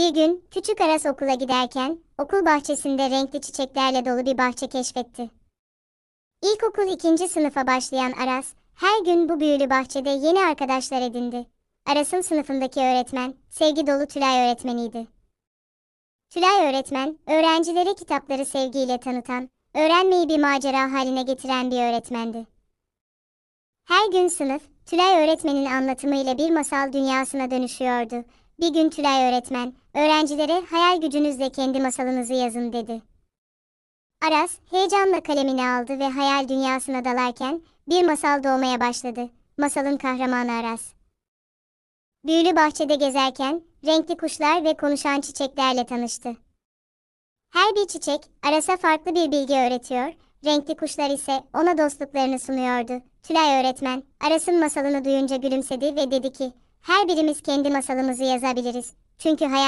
Bir gün küçük Aras okula giderken okul bahçesinde renkli çiçeklerle dolu bir bahçe keşfetti. İlkokul ikinci sınıfa başlayan Aras her gün bu büyülü bahçede yeni arkadaşlar edindi. Aras'ın sınıfındaki öğretmen sevgi dolu Tülay öğretmeniydi. Tülay öğretmen öğrencilere kitapları sevgiyle tanıtan, öğrenmeyi bir macera haline getiren bir öğretmendi. Her gün sınıf, Tülay öğretmenin anlatımıyla bir masal dünyasına dönüşüyordu. Bir gün Tülay öğretmen, öğrencilere hayal gücünüzle kendi masalınızı yazın dedi. Aras, heyecanla kalemini aldı ve hayal dünyasına dalarken bir masal doğmaya başladı. Masalın kahramanı Aras. Büyülü bahçede gezerken renkli kuşlar ve konuşan çiçeklerle tanıştı. Her bir çiçek Aras'a farklı bir bilgi öğretiyor, renkli kuşlar ise ona dostluklarını sunuyordu. Tülay öğretmen Aras'ın masalını duyunca gülümsedi ve dedi ki, her birimiz kendi masalımızı yazabiliriz. Çünkü hayal